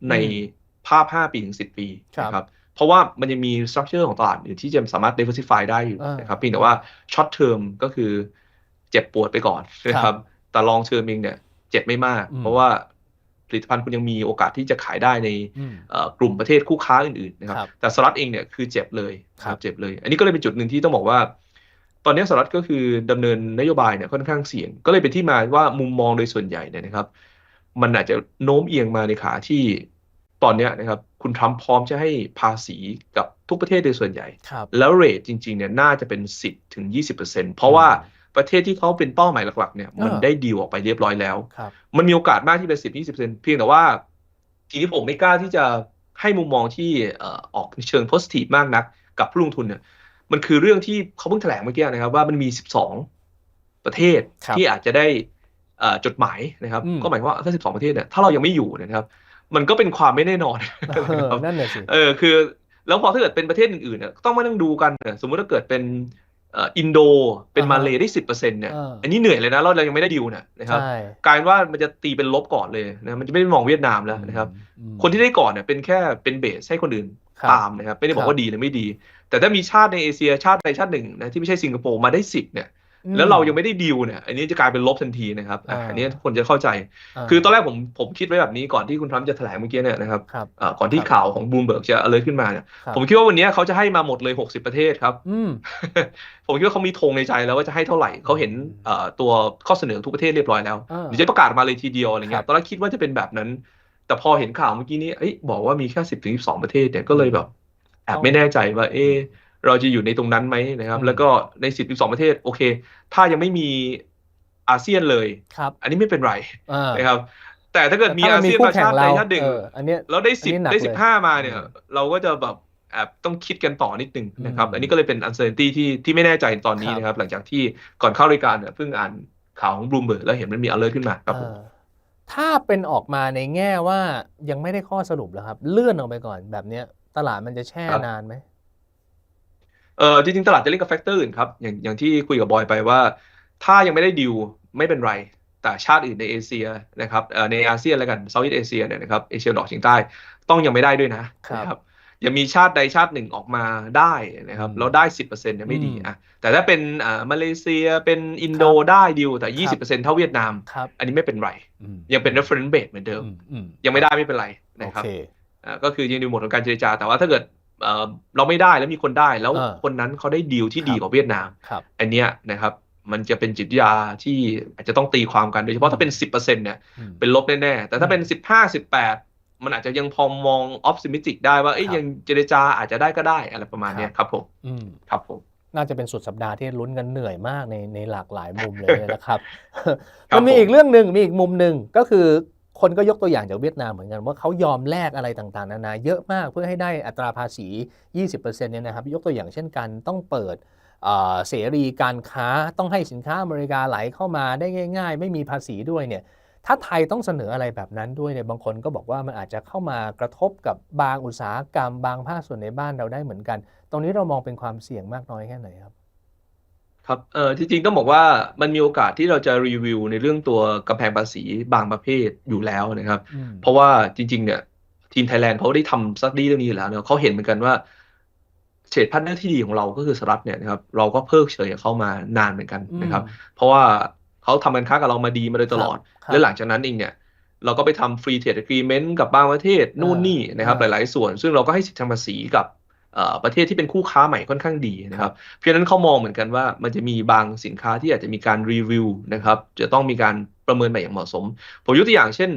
Speaker 2: ใน
Speaker 1: อืม
Speaker 2: ภาพ 5 ปีถึง 10 ปี
Speaker 1: ครับ
Speaker 2: นะครับเพราะว่ามันยังมีสตรัคเจอร์ของตลาดอื่นที่จะสามารถ diversify ได้อยู่
Speaker 1: อ่าน
Speaker 2: นะครับเพียงแต่ว่าช็อตเทอมก็คือเจ็บปวดไปก่อนนะค
Speaker 1: ครั
Speaker 2: รับบแต่ลองเทอมเองเนี่ยเจ็บไม่มาก
Speaker 1: อืม
Speaker 2: เพราะว่าผลิตภัณฑ์คุณยังมีโอกาสที่จะขายได้ใน
Speaker 1: อืม
Speaker 2: เอ่อกลุ่มประเทศคู่ค้าอื่นๆนะครับ
Speaker 1: ครับ
Speaker 2: แต่สหรัฐเองเนี่ยคือเจ็บเลย
Speaker 1: ครับ
Speaker 2: เจ็บเลย อันนี้ก็เลยเป็นจุดหนึ่งที่ต้องบอกว่า ตอนนี้สหรัฐก็คือดำเนินนโยบายเนี่ยค่อนข้างเสี่ยง ก็เลยเป็นที่มาว่ามุมมองโดยส่วนใหญ่เนี่ยนะครับ มันอาจจะโน้มเอียงมาในขาที่ตอนเนี้ยนะครับคุณทรัมป์พร้อมจะให้ภาษีกับทุกประเทศโดยส่วนใหญ่
Speaker 1: ครับ
Speaker 2: แล้วเรทจริงๆเนี่ยน่าจะเป็น 10ถึง 20%เพราะว่าประเทศที่เขาเป็นเป้าหมายหลักๆเนี่ยมัน
Speaker 1: อ่า
Speaker 2: ได้ดีลออกไปเรียบร้อยแล้ว
Speaker 1: ครับ
Speaker 2: มันมีโอกาสมากที่เป็นสิบยี่สิบเปอร์เซ็นต์เพียงแต่ว่าทีนี้ผมไม่กล้าที่จะให้มุมมองที่เอ่อออกเชิง positive มากนัก กับผู้ลงทุนเนี่ย มันคือเรื่องที่เขาเพิ่งแถลงเมื่อกี้นะครับ ว่ามันมี 12 ประเทศ
Speaker 1: ครับ
Speaker 2: ที่อาจจะได้เอ่อจดหมายนะครับ
Speaker 1: อืม
Speaker 2: ก็หมายความว่าถ้า 12 ประเทศเนี่ยถ้าเรายังไม่อยู่เนยนะครับ มันก็เป็นความไม่แน่นอน
Speaker 1: เอ
Speaker 2: นะค
Speaker 1: อ
Speaker 2: รับ
Speaker 1: นั่นน่ะสิ
Speaker 2: เออคือ แล้วพอถ้าเกิดเป็นประเทศอื่นๆเนี่ยต้องมานั่งดูกันเนี่ยสมมุติถ้าเกิดเป็นเอ่ออินโดเป็น
Speaker 1: อ่าฮะ
Speaker 2: มาเลได้สิบเปอร์เซ็นต์เนี่ย
Speaker 1: เอออั
Speaker 2: อันนี้เหนื่อยเลยนะเราเรายังไม่ได้ดิวนะนะครับ
Speaker 1: ใช่
Speaker 2: กลายเป็นว่ามันจะตีเป็นลบก่อนเลยนะมันจะไม่ได้มองเวียดนามแล้วนะครับ
Speaker 1: อืม
Speaker 2: คนที่ได้ก่อนเนี่ยเป็นแค่เป็นเบสให้คนอื่น
Speaker 1: ครับ
Speaker 2: ตามนะครับไม่ได้บอ
Speaker 1: ครั
Speaker 2: ก
Speaker 1: บ
Speaker 2: ว่าดีหรือไม่ดี แต่ถ้ามีชาติในเอเชียชาติใดชาติหนึ่งนะที่ไม่ใช่สิงคโปร์มาได้สิบเนี่ย
Speaker 1: อืม
Speaker 2: แล้วเรายังไม่ได้ดิวเนี่ย อันนี้จะกลายเป็นลบทันทีนะครับอะ
Speaker 1: อ่า
Speaker 2: อันนี้คนจะเข้าใจาคือตอนแรกผมผมคิดไว้แบบนี้ก่อนที่คุณทรัมป์จะแถลงเมื่อกี้เนี่ยนะครับ
Speaker 1: ครับ
Speaker 2: อ่าก่อนที่
Speaker 1: ครับ
Speaker 2: ข่าวของบูมเบิร์กจะเลยขึ้นมาเนี่ย
Speaker 1: ครับ
Speaker 2: ผมคิดว่าวันนี้เขาจะให้มาหมดเลย 60 ประเทศครับ
Speaker 1: อืม
Speaker 2: ผมคิดว่าเขามีธงในใจแล้วว่าจะให้เท่าไหร่เขาเห็นเอ่อตัวข้อเสนอทุกประเทศเรียบร้อยแล้ว
Speaker 1: อ่า
Speaker 2: เดี๋ยวจะประกาศมาเลยทีเดียวอะไร
Speaker 1: ค
Speaker 2: เงี้
Speaker 1: รั
Speaker 2: ย
Speaker 1: บ
Speaker 2: ตอนแรกคิดว่าจะเป็นแบบนั้น แต่พอเห็นข่าวเมื่อกี้นี้เอ้ยบอกว่ามีแค่สิบถึงสิบสองประเทศเนี่ยก็เลยแบบ แอบไม่แน่ใจว่า เอะเราจะอยู่ในตรงนั้นไหมนะครับ
Speaker 1: อืม
Speaker 2: แล้วก็ในสิบถึงสองประเทศ โอเค ถ้ายังไม่มีอาเซียนเลย
Speaker 1: ครับ
Speaker 2: อันนี้ไม่เป็นไร
Speaker 1: อ่า
Speaker 2: นะครับ แต่ถ้าเกิดมี
Speaker 1: แต่ถ้
Speaker 2: อาเซียน
Speaker 1: คู่
Speaker 2: มา
Speaker 1: แข่
Speaker 2: ชางติใด
Speaker 1: เรา
Speaker 2: ชาติหนึ่ง
Speaker 1: เอออันเนี้ย
Speaker 2: แล้วได้สิบ
Speaker 1: อันนี้หนัก
Speaker 2: ได้
Speaker 1: เลย
Speaker 2: สิบห้ามาเนี่ย
Speaker 1: อืม
Speaker 2: เราก็จะแบบแอบต้องคิดกันต่อนิดนึงนะครับ
Speaker 1: อืม
Speaker 2: อันนี้ก็เลยเป็น uncertainty ที่ที่ไม่แน่ใจตอนนี้
Speaker 1: ครับ
Speaker 2: นะครับ หลังจากที่ก่อนเข้ารายการเนี่ยเพิ่งอ่านข่าวของบลูมเบิร์กแล้วเห็นมันมี alert ขึ้นมาครับผม
Speaker 1: เออถ้าเป็นออกมาในแง่ว่ายังไม่ได้ข้อสรุปแล้วครับ เลื่อนออกไปก่อนแบบเนี้ย ตลาดมันจะแช่
Speaker 2: ครับ
Speaker 1: นานไหม
Speaker 2: เออจริงๆ ตลาดจะเล่นกับแฟกเตอร์อื่นครับ อย่างอย่างที่คุยกับบอยไปว่า ถ้ายังไม่ได้ดิวไม่เป็นไร แต่ชาติอื่นในเอเชียนะครับเอ่อในอาเซียนแล้วกันเซาท์อีสเอเชียเนี่ยนะครับเอเชียตะวันออกเฉียงใต้ต้องยังไม่ได้ด้วยนะครับนะครับยังมีชาติใดชาติหนึ่งออกมาได้นะครับ
Speaker 1: อืม
Speaker 2: แล้วได้สิบเปอร์เซ็นต์เนี่ยไม่ดี
Speaker 1: อืม
Speaker 2: อะแต่ถ้าเป็นอ่ามาเลเซียเป็นอินโด
Speaker 1: ครับ
Speaker 2: ได้ดิวแต่ยี่สิบเปอร์เซ็นต์เท่าเวียดนาม
Speaker 1: ครับ
Speaker 2: อันนี้ไม่เป็นไร
Speaker 1: อืม
Speaker 2: ยังเป็น reference base เหมือนเดิม
Speaker 1: อือื
Speaker 2: ยังไม่ได้ไม่เป็นไร
Speaker 1: โอ
Speaker 2: นะครับ
Speaker 1: เค
Speaker 2: อ่า ก็คือยังในโหมดของการเจรจา แต่ว่าถ้าเกิดเอ่อเราไม่ได้แล้วมีคนได้แล้ว
Speaker 1: อ่า
Speaker 2: คนนั้นเขาได้ดีลที่
Speaker 1: ครับ
Speaker 2: ดีกว่าเวียดนาม
Speaker 1: ครับ
Speaker 2: อันเนี้ยนะครับมันจะเป็นจิตวิทยาที่อาจจะต้องตีความกันโดยเฉพาะถ้าเป็น 10%เนี่ย
Speaker 1: อืม
Speaker 2: เป็นลบแน่ๆแต่ถ้าเป็น 15 18 มันอาจจะยังพอมองออ t ติมิติกได้ว่าเอ้ย
Speaker 1: ครับ
Speaker 2: ยังเจรจาอาจจะได้ก็ได้อะไรประมาณเนี้ยครับผม
Speaker 1: อืม
Speaker 2: ครับผม
Speaker 1: น่าจะเป็นสุดสัปดาห์ที่ลุ้นกันเหนื่อยมากในในหลากหลายมุมเลยนะครับ
Speaker 2: ครับ
Speaker 1: มันมี
Speaker 2: ผม
Speaker 1: อีกเรื่องหนึ่งมีอีกมุมหนึ่งก็คือ คนก็ยกตัวอย่างจากเวียดนามเหมือนกันว่าเขายอมแลกอะไรต่างๆนานาเยอะมากเพื่อให้ได้อัตราภาษี 20%เนี่ยนะครับยกตัวอย่างเช่นกันต้องเปิดเสรีการค้าต้องให้สินค้าอเมริกาไหลเข้ามาได้ง่าย ๆ ไม่มีภาษีด้วยเนี่ยถ้าไทยต้องเสนออะไรแบบนั้นด้วยเนี่ยบางคนก็บอกว่ามันอาจจะเข้ามากระทบกับบางอุตสาหกรรม บางภาคส่วนในบ้านเราได้เหมือนกัน ตรงนี้เรามองเป็นความเสี่ยงมากน้อยแค่ไหนครับ
Speaker 2: ครับเออจริงๆต้องบอกว่ามันมีโอกาสที่เราจะรีวิวในเรื่องตัวกำแพงภาษีบางประเภทอยู่แล้วนะครับ
Speaker 1: อืม
Speaker 2: เพราะว่าจริง ๆ เนี่ย ทีมไทยแลนด์เขาได้ทำสตัดดี้เรื่องนี้อยู่แล้วเนอะเขาเห็นเหมือนกันว่าเทรดพาร์ทเนอร์ที่ดีของเราก็คือสหรัฐเนี่ยนะครับเราก็เพิกเฉยกับเขามานานเหมือนกันนะครับ เพราะว่าเขาทำการค้ากับเรามาดีมาโดยตลอด
Speaker 1: ครับ
Speaker 2: และหลังจากนั้นเองเนี่ย เราก็ไปทำฟรีเทรด a ก r e เมนต์กับบางประเทศนู่นนี่นะครับห
Speaker 1: อ่า
Speaker 2: ลาย ๆ ส่วน ซึ่งเราก็ให้สิทธิทางภาษีกับเอ่อ ประเทศที่เป็นคู่ค้าใหม่ค่อนข้างดีนะครับ เพราะฉะนั้นเขามองเหมือนกันว่ามันจะมีบางสินค้าที่อาจจะมีการรีวิวนะครับ จะต้องมีการประเมินใหม่อย่างเหมาะสม ผมยกตัวอย่างเช่น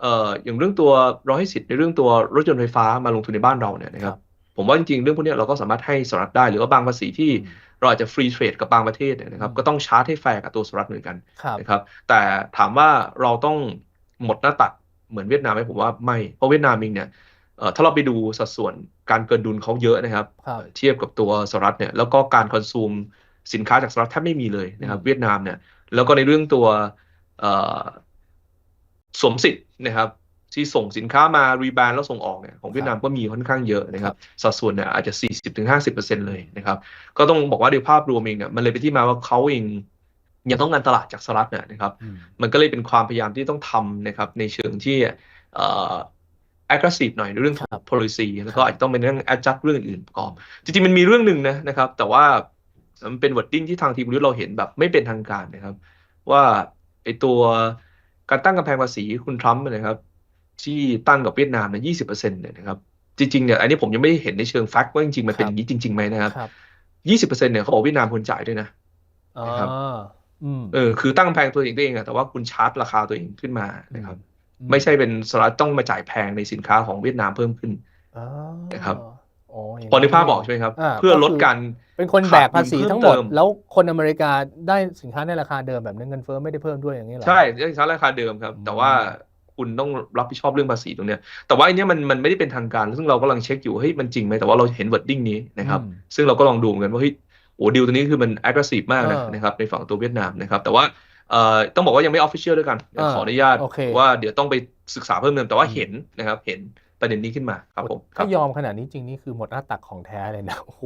Speaker 2: เอ่ออย่างเรื่องตัวเราให้สิทธิ์ในเรื่องตัวรถยนต์ไฟฟ้ามาลงทุนในบ้านเราเนี่ยนะครับ ผมว่าจริงๆเรื่องพวกเนี้ยเราก็สามารถให้สหรัฐได้ หรือว่าบางภาษีที่
Speaker 1: อืม
Speaker 2: เราอาจจะฟรีเทรดกับบางประเทศเนี่ยนะครับ
Speaker 1: อืม
Speaker 2: ก็ต้องชาร์จให้แฟร์กับตัวสหรัฐเหมือนกัน
Speaker 1: ครับ
Speaker 2: นะครับ แต่ถามว่าเราต้องหมดหน้าตักเหมือนเวียดนามไหมผมว่าไม่ เพราะเวียดนามเองเนี่ยเอ่อ ถ้าเราไปดูสัดส่วนการเกินดุลเขาเยอะนะครับ
Speaker 1: ครับ
Speaker 2: เทียบกับตัวสหรัฐเนี่ยแล้วก็การคอนซูมสินค้าจากสหรัฐแทบไม่มีเลยนะครับ
Speaker 1: อืม
Speaker 2: เวียดนามเนี่ยแล้วก็ในเรื่องตัวเอ่อสวมสิทธิ์นะครับ ที่ส่งสินค้ามารีแบรนด์แล้วส่งออกเนี่ยของเวียดนามก็มีค่อนข้างเยอะนะครับสัดส่วนเนี่ยอาจจะ 40-50%เลยนะครับ ก็ต้องบอกว่าโดยภาพรวมเองเนี่ยมันเลยเป็นที่มาว่าเขาเองยังต้องการตลาดจากสหรัฐเนี่ยนะครับ
Speaker 1: อืม
Speaker 2: มันก็เลยเป็นความพยายามที่ต้องทำนะครับ ในเชิงที่เอ่อ aggressive หน่อยในเรื่องของ
Speaker 1: ครับ
Speaker 2: policy แล้วก็
Speaker 1: ครับ
Speaker 2: อาจจะต้องเป็นเรื่อง adjust เรื่องอื่นประกอบ จริงๆ มันมีเรื่องหนึ่งนะนะครับ แต่ว่ามันเป็น wording ที่ทางทีมวิทย์เราเห็นแบบไม่เป็นทางการนะครับ ว่าไอตัวการตั้งกำแพงภาษีคุณทรัมป์นะครับ ที่ตั้งกับเวียดนามเนี่ยยี่สิบเปอร์เซ็นต์เนี่ยนะครับ จริงๆเนี่ยอันนี้ผมยังไม่ได้เห็นในเชิงแฟกต์ว่าจริงๆมันเป็นอย่างนี้จริงๆไหมนะครับ
Speaker 1: ครับ
Speaker 2: ยี่สิบเปอร์เซ็นต์เนี่ยเขาบอกเวียดนามควรจ่ายด้วยนะ
Speaker 1: อ๋อ
Speaker 2: นะครับ
Speaker 1: อืม
Speaker 2: เออคือตั้งกำแพงตัวเองตัวเองอะแต่ว่าคุณชาร์จราคาตัวเองขึ้นมานะครับ
Speaker 1: อื
Speaker 2: ไม่ใช่เป็นสหรัฐต้องมาจ่ายแพงในสินค้าของเวียดนามเพิ่มขึ้น
Speaker 1: อ๋อ
Speaker 2: นะครับ
Speaker 1: อ๋ออย่าง
Speaker 2: พอนึกภาพบอกใช่ไหมครับาเพื่อลด
Speaker 1: คื
Speaker 2: การ
Speaker 1: เป็นคนแบกภาษี
Speaker 2: ขาดดุล
Speaker 1: ทั้งหมด
Speaker 2: เพิ่มเติม
Speaker 1: แล้วคนอเมริกาได้สินค้าในราคาเดิมแบบนั้นเงินเฟ้อไม่ได้เพิ่มด้วยอย่างนี้เหรอ
Speaker 2: ใช่สินค้าราคาเดิมครับ
Speaker 1: อืม
Speaker 2: แต่ว่าคุณต้องรับผิดชอบเรื่องภาษีตรงเนี้ยแต่ว่าอันเนี้ยมันมันไม่ได้เป็นทางการ ซึ่งเรากำลังเช็คอยู่เฮ้ยมันจริงไหมแต่ว่าเราเห็น wording นี้นะครับ
Speaker 1: อืม
Speaker 2: ซึ่งเราก็ลองดูเหมือนกันว่าเฮ้ยโอ้ดีลตัวนี้คือมัน aggressive มากนะ
Speaker 1: เออ
Speaker 2: นะครับในฝั่งตัวเวียดนามนะครับแต่ว่า เอ่อต้องบอกว่ายังไม่ official ด้วยกัน
Speaker 1: เออ
Speaker 2: ขออนุญาต
Speaker 1: โอเค
Speaker 2: ว่าเดี๋ยวต้องไปศึกษาเพิ่มเติมแต่ว่า
Speaker 1: อืม
Speaker 2: เห็นนะครับ เห็นประเด็นนี้ขึ้นมาครับผมครั
Speaker 1: ถ้า
Speaker 2: บ
Speaker 1: ยอมขนาดนี้จริงนี่คือหมดหน้าตักของแท้เลยนะโอ้โห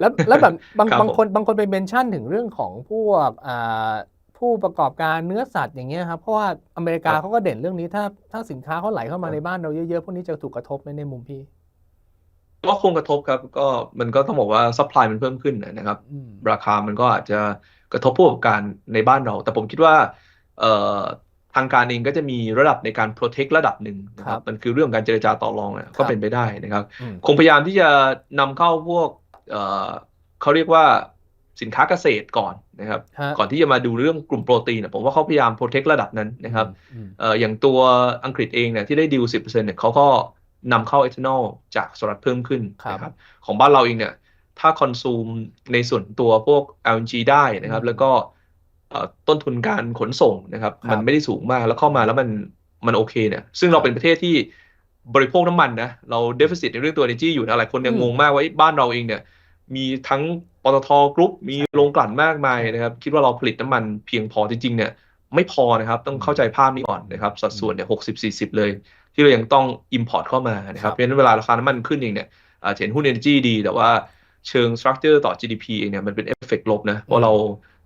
Speaker 1: แล้วแล้วแบบบาง
Speaker 2: ครับ
Speaker 1: บางคนบางคนไปเมนชั่นถึงเรื่องของพวกอ่าผู้ประกอบการเนื้อสัตว์อย่างเงี้ยครับเพราะว่าอเมริกา
Speaker 2: ครับ
Speaker 1: เขาก็เด่นเรื่องนี้ถ้าถ้าสินค้าเขาไหลเข้ามา
Speaker 2: ครับ
Speaker 1: ในบ้านเราเยอะๆพวกนี้จะถูกกระทบไหมในมุมพี่
Speaker 2: ก็คงกระทบครับก็มันก็ต้องบอกว่า supply มันเพิ่มขึ้นนะครับ
Speaker 1: อืม
Speaker 2: ราคามันก็อาจจะ กระทบผู้ประกอบการในบ้านเรา แต่ผมคิดว่าเอ่อทางการเองก็จะมีระดับในการ protect ระดับหนึ่งนะค
Speaker 1: ครั
Speaker 2: รับบมันคือเรื่องการเจรจาต่อรองนะก็เป็นไปได้นะครับ
Speaker 1: อืม
Speaker 2: คงพยายามที่จะนำเข้าพวกเอ่อเขาเรียกว่าสินค้าเกษตรก่อนนะครับ
Speaker 1: ฮะ
Speaker 2: ก่อนที่จะมาดูเรื่องกลุ่มโปรตีนนะผมว่าเขาพยายาม protect ระดับนั้นนะครับ
Speaker 1: อืม
Speaker 2: เอ่ออย่างตัวอังกฤษเองเนี่ยที่ได้ดีล10%เนี่ยเขาก็นำเข้าเอทานอลจากสหรัฐเพิ่มขึ้น
Speaker 1: ครับ
Speaker 2: นะครับของบ้านเราเองเนี่ย ถ้าคอนซูมในส่วนตัวพวก LNG ได้นะครับ
Speaker 1: อืม
Speaker 2: แล้วก็เอ่อต้นทุนการขนส่งนะครับ
Speaker 1: ครับ
Speaker 2: มันไม่ได้สูงมากแล้วเข้ามาแล้วมันมันโอเคเนี่ย ซึ่งเราเป็นประเทศที่บริโภคน้ำมันนะ เราเดฟ i ซิตในเรื่องตัว energy อยู่นะหลายคนยัง
Speaker 1: อืม
Speaker 2: งงมากว่าเอ๊ะบ้านเราเองเนี่ย มีทั้งปตทกรุ๊ปมีโรงกลั่นมากมายนะครับ คิดว่าเราผลิตน้ำมันเพียงพอจริงๆเนี่ยไม่พอนะครับ ต้องเข้าใจภาพนี้ก่อนนะครับ สัดส่วนเนี่ยหกสิบสี่สิบเลย ที่เรายังต้อง import เข้ามานะค
Speaker 1: ครั
Speaker 2: รับบเพราะฉะนั้นเวลาราคาน้ำมันขึ้นเองเนี่ยอาจจะเห็นหุ้น energy ดี แต่ว่า เชิง structure ต่อ GDP เองเนี่ยมันเป็นเอฟเฟกต์ลบนะเพราะเรา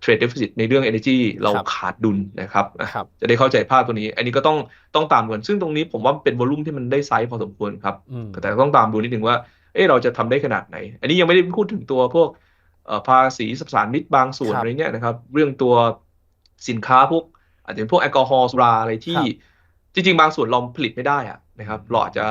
Speaker 2: trade deficit ในเรื่อง energy เรา
Speaker 1: ครับ
Speaker 2: ขาดดุลนะครับอะ
Speaker 1: ครับ
Speaker 2: จะได้เข้าใจภาพตัวนี้ อันนี้ก็ต้องต้องตามกันซึ่งตรงนี้ผมว่าเป็นวอลุ่มที่มันได้ไซส์พอสมควรครับ
Speaker 1: อืม
Speaker 2: แต่ต้องตามดูนิดนึงว่าเอ๊ะเราจะทำได้ขนาดไหน อันนี้ยังไม่ได้พูดถึงตัวพวกเอ่อภาษีสรรพสานมิตบางส่วน
Speaker 1: ครับ
Speaker 2: อะไรเงี้ยนะครับ เรื่องตัวสินค้าพวก อาจจะเป็นพวกแอลกอฮอล์สุราอะไรที่
Speaker 1: ครับ
Speaker 2: จริง ๆ บางส่วนเราผลิตไม่ได้อะนะครับเราอาจจะ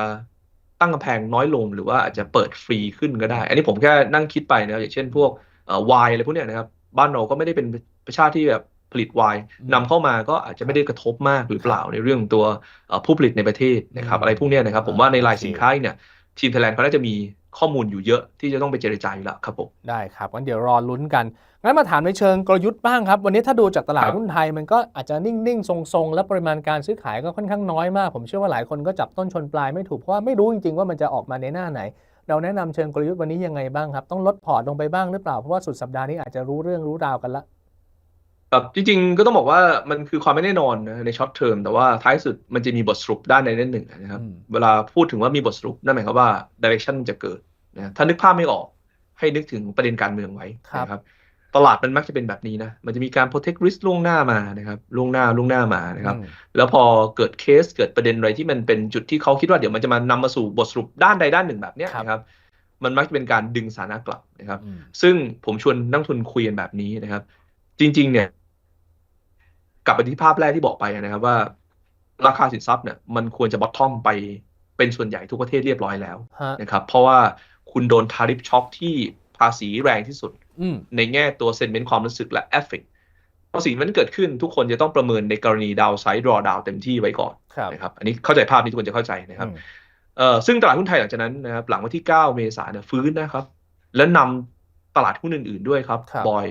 Speaker 2: ตั้งกำแพงน้อยลงหรือว่าอาจจะเปิดฟรีขึ้นก็ได้ อันนี้ผมแค่นั่งคิดไปนะครับอย่างเช่นพวกเอ่อไวน์อะไรพวกเนี้ยนะครับ บ้านเราก็ไม่ได้เป็นประชาติที่แบบผลิตไวน์
Speaker 1: อืม
Speaker 2: นำเข้ามาก็อาจจะไม่ได้กระทบมากหรือเปล่าในเรื่องตัวเอ่อผู้ผลิตในประเทศนะครับ
Speaker 1: อืม
Speaker 2: อะไรพวกเนี้ยนะครับ ผมว่าในราย
Speaker 1: โอเค
Speaker 2: สินค้าเนี่ยทีมไทยแลนด์เขาน่าจะมี ข้อมูลอยู่เยอะที่จะต้องไปเจรจาอยู่แล้วครับผม
Speaker 1: ได้ครับงั้นเดี๋ยวรอลุ้นกันงั้นมาถามในเชิงกลยุทธ์บ้างครับ วันนี้ถ้าดูจากตลาด
Speaker 2: ครับ
Speaker 1: หุ้นไทยมันก็อาจจะนิ่งๆ ทรงๆ และปริมาณการซื้อขายก็ค่อนข้างน้อยมาก ผมเชื่อว่าหลายคนก็จับต้นชนปลายไม่ถูกเพราะว่าไม่รู้จริงๆว่ามันจะออกมาในหน้าไหน เราแนะนำเชิงกลยุทธ์วันนี้ยังไงบ้างครับต้องลดพอร์ตลงไปบ้างหรือเปล่าเพราะว่าสุดสัปดาห์นี้อาจจะรู้เรื่องรู้ราวกันละ
Speaker 2: ครับจริงๆ ก็ต้องบอกว่ามันคือความไม่แน่นอนนะในช็อตเทอมแต่ว่าท้ายสุดมันจะมีบทสรุปด้านใดด้านหนึ่งนะครับ
Speaker 1: อืม
Speaker 2: เวลาพูดถึงว่ามีบทสรุปนั่นหมายความว่าดิเรกชันจะเกิดนะถ้านึกภาพไม่ออก ให้นึกถึงประเด็นการเมืองไว้
Speaker 1: ครับ
Speaker 2: นะครับตลาดมันมักจะเป็นแบบนี้นะ มันจะมีการ protect risk ล่วงหน้ามานะครับ ล่วงหน้าล่วงหน้ามานะครับ
Speaker 1: อืม
Speaker 2: แล้วพอเกิดเคสเกิดประเด็นอะไรที่มันเป็นจุดที่เขาคิดว่าเดี๋ยวมันจะมานำมาสู่บทสรุปด้านใดด้านหนึ่งแบบเนี้ย
Speaker 1: ครับ
Speaker 2: นะครับ มันมักจะเป็นการดึงสถานะกลับนะครับ
Speaker 1: อืม
Speaker 2: ซึ่งผมชวนนักลงทุนคุยกันแบบนี้นะครับ จริง ๆ เนี่ย กลับไปที่ภาพแรกที่บอกไปนะครับว่า ราคาสินทรัพย์เนี่ยมันควรจะบอททอมไปเป็นส่วนใหญ่ทุกประเทศเรียบร้อยแล้ว
Speaker 1: ฮะ
Speaker 2: นะครับเพราะว่าคุณโดนทาริฟช็อคที่ภาษีแรงที่สุด
Speaker 1: อืม
Speaker 2: ในแง่ตัวเซนเมนต์ความรู้สึกและเอฟเฟกต์พอสิ่งนั้นเกิดขึ้นทุกคนจะต้องประเมินในกรณีดาวไซด์รอดาวเต็มที่ไว้ก่อน
Speaker 1: ครับ
Speaker 2: นะครับอันนี้เข้าใจภาพนี้ทุกคนจะเข้าใจนะครับ
Speaker 1: อืม
Speaker 2: เอ่อซึ่งตลาดหุ้นไทยหลังจากนั้นนะครับหลังวันที่ 9 เมษายนเนี่ยฟื้นนะครับ และนำตลาดหุ้นอื่น ๆด้วยครับ
Speaker 1: ครับ
Speaker 2: บอย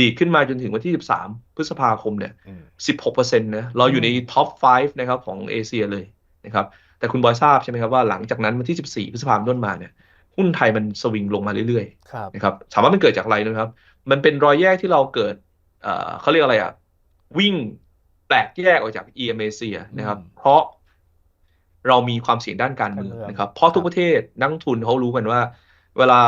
Speaker 2: ดีดขึ้นมาจนถึงวันที่ 13 พฤษภาคมเนี่ย
Speaker 1: อืม
Speaker 2: 16%นะเราอยู่ในท็อป 5 นะครับของเอเชียเลยนะครับแต่คุณบอยทราบใช่ไหมครับว่าหลังจากนั้นวันที่ 14 พฤษภาคมต้นมาเนี่ยหุ้นไทยมันสวิงลงมาเรื่อย
Speaker 1: ครับ
Speaker 2: ๆนะครับถามว่ามันเกิดจากอะไรนะครับ มันเป็นรอยแยกที่เราเกิดเอ่อเขาเรียกอะไรอะวิ่งแตกแยกออกจาก EM เอเชียนะครับ
Speaker 1: อืม
Speaker 2: เพราะเรามีความเสี่ยงด้านการเมือง
Speaker 1: การเมือง
Speaker 2: นะครับ เพราะทุ
Speaker 1: ค
Speaker 2: ก
Speaker 1: รับ
Speaker 2: ประเทศนักลงทุนเขารู้กันว่า เวลา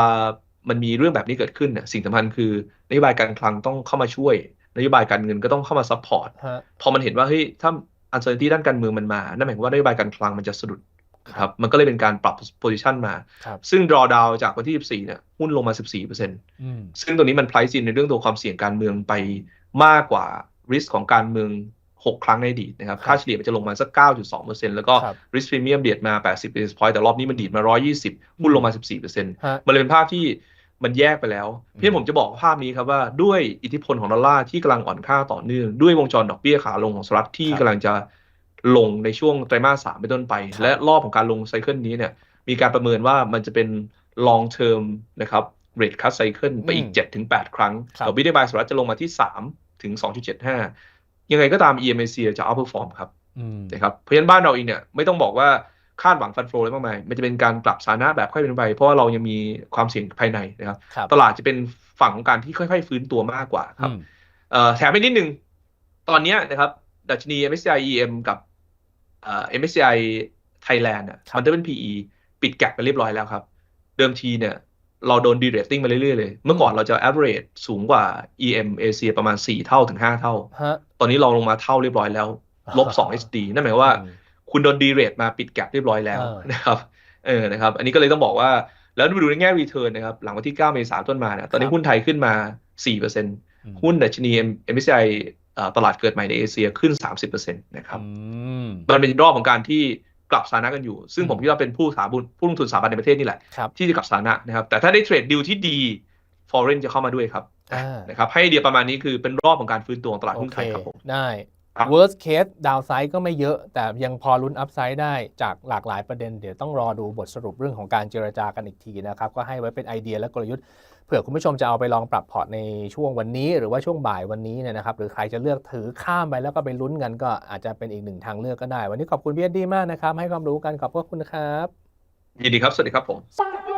Speaker 2: มันมีเรื่องแบบนี้เกิดขึ้นเนี่ยสิ่งสำคัญคือนโยบายการคลังต้องเข้ามาช่วยนโยบายการเงินก็ต้องเข้ามาซัพพอร์ต
Speaker 1: ฮะ
Speaker 2: พอมันเห็นว่าเฮ้ยถ้า uncertainty ด้านการเมืองมันมา นั่นหมายความว่านโยบายการคลังมันจะสะดุดนะครับมันก็เลยเป็นการปรับ position มา
Speaker 1: ครับ
Speaker 2: ซึ่ง drawdown จากวันที่ 14 เนี่ย หุ้นลงมา 14%
Speaker 1: อืม
Speaker 2: ซึ่งตรงนี้มัน price in ในเรื่องตัวความเสี่ยงการเมืองไปมากกว่า risk ของการเมือง 6 ครั้งในอดีตนะครับ
Speaker 1: ครับ
Speaker 2: ค่าเฉลี่ยมันจะลงมาสัก 9.2%แล้วก็
Speaker 1: ครับ
Speaker 2: risk premium เดียดมา 80 basis point แต่รอบนี้มันดีดมา 120 หุ้นลงมา 14%
Speaker 1: ฮะ
Speaker 2: มันเลยเป็นภาพที่ มันแยกไปแล้ว
Speaker 1: อืม
Speaker 2: พี่ผมจะบอกภาพนี้ครับว่าด้วยอิทธิพลของดอลลาร์ที่กำลังอ่อนค่าต่อเนื่อง ด้วยวงจรดอกเบี้ยขาลงของสหรัฐที่
Speaker 1: ครับ
Speaker 2: กำลังจะลงในช่วงไตรมาสสามเป็นต้นไป
Speaker 1: ครับ
Speaker 2: และรอบของการลงไซเคิลนี้เนี่ยมีการประเมินว่ามันจะเป็น long term นะครับ rate cut cycle ไปอีก 7-8 ครั้ง
Speaker 1: ครับ
Speaker 2: ดอกเบี้ยนโยบายสหรัฐจะลงมาที่ 3 ถึง 2.75 ยังไงก็ตาม EM เอเชียจะ outperform ครับ
Speaker 1: อืม
Speaker 2: นะครับเพราะฉะนั้นบ้านเราเองเนี่ยไม่ต้องบอกว่า คาดหวังฟันโฟเลยมากมายมันจะเป็นการกลับสถานะแบบค่อยเป็นไป เพราะว่าเรายังมีความเสี่ยงภายในนะครับ
Speaker 1: ครับ
Speaker 2: ตลาดจะเป็นฝั่งของการที่ค่อย ๆ ฟื้นตัวมากกว่าครับ
Speaker 1: อืม
Speaker 2: เอ่อแถมอีกนิดนึง ตอนเนี้ยนะครับ ดัชนี MSCI EM กับเอ่อ MSCI Thailand อะ
Speaker 1: ครับ
Speaker 2: มันจะเป็น PE ปิดแก็บไปเรียบร้อยแล้วครับ เดิมทีเนี่ย เราโดนดีเรตติ้งมาเรื่อยๆเลย เมื่อก่อนเราจะ average สูงกว่า EM เอเชียประมาณ 4 เท่าถึง 5 เท่า
Speaker 1: ฮะ
Speaker 2: ตอนนี้เราลงมาเท่าเรียบร้อยแล้ว ลบ 2 HD นั่นหมายความว่า
Speaker 1: อืม
Speaker 2: คุณโดนดีเรทมาปิดแก็บเรียบร้อยแล้ว
Speaker 1: เออ
Speaker 2: นะครับเออนะครับ อันนี้ก็เลยต้องบอกว่า แล้วมาดูในแง่รีเทิร์นนะครับ หลังวันที่ 9 เมษายนต้นมาเนี่ยตอนนี้หุ้นไทยขึ้นมา4%
Speaker 1: อืม
Speaker 2: หุ้นดัชนี MSCI เอ่อตลาดเกิดใหม่ในเอเชียขึ้น 30%นะครับ
Speaker 1: อืม
Speaker 2: มันเป็นรอบของการที่กลับสถานะกันอยู่ ซึ่งผมคิดว่าเป็นผู้สถาบุญผู้ลงทุนสถาบันในประเทศนี่แหละ
Speaker 1: ครับ
Speaker 2: ที่จะกลับสถานะนะครับ แต่ถ้าได้เทรดดิวที่ดี foreign จะเข้ามาด้วยครับ
Speaker 1: อ่า
Speaker 2: นะครับให้ไอเดียประมาณนี้คือเป็นรอบของการฟื้นตัวของตลาด
Speaker 1: โอ
Speaker 2: หุ้น
Speaker 1: เค
Speaker 2: ไทยครับผม
Speaker 1: ได้
Speaker 2: ครับ
Speaker 1: worst case downside ก็ไม่เยอะ แต่ยังพอลุ้น upside ได้จากหลากหลายประเด็น เดี๋ยวต้องรอดูบทสรุปเรื่องของการเจรจากันอีกทีนะครับ ก็ให้ไว้เป็นไอเดียและกลยุทธ์เผื่อคุณผู้ชมจะเอาไปลองปรับพอร์ตในช่วงวันนี้ หรือว่าช่วงบ่ายวันนี้เนี่ยนะครับ หรือใครจะเลือกถือข้ามไปแล้วก็ไปลุ้นกันก็อาจจะเป็นอีกหนึ่งทางเลือกก็ได้ วันนี้ขอบคุณพี่เอ็ดดี้มากนะครับให้ความรู้กันขอบพระคุณครับ
Speaker 2: ยินดีครับสวัสดีครับผม
Speaker 3: Stop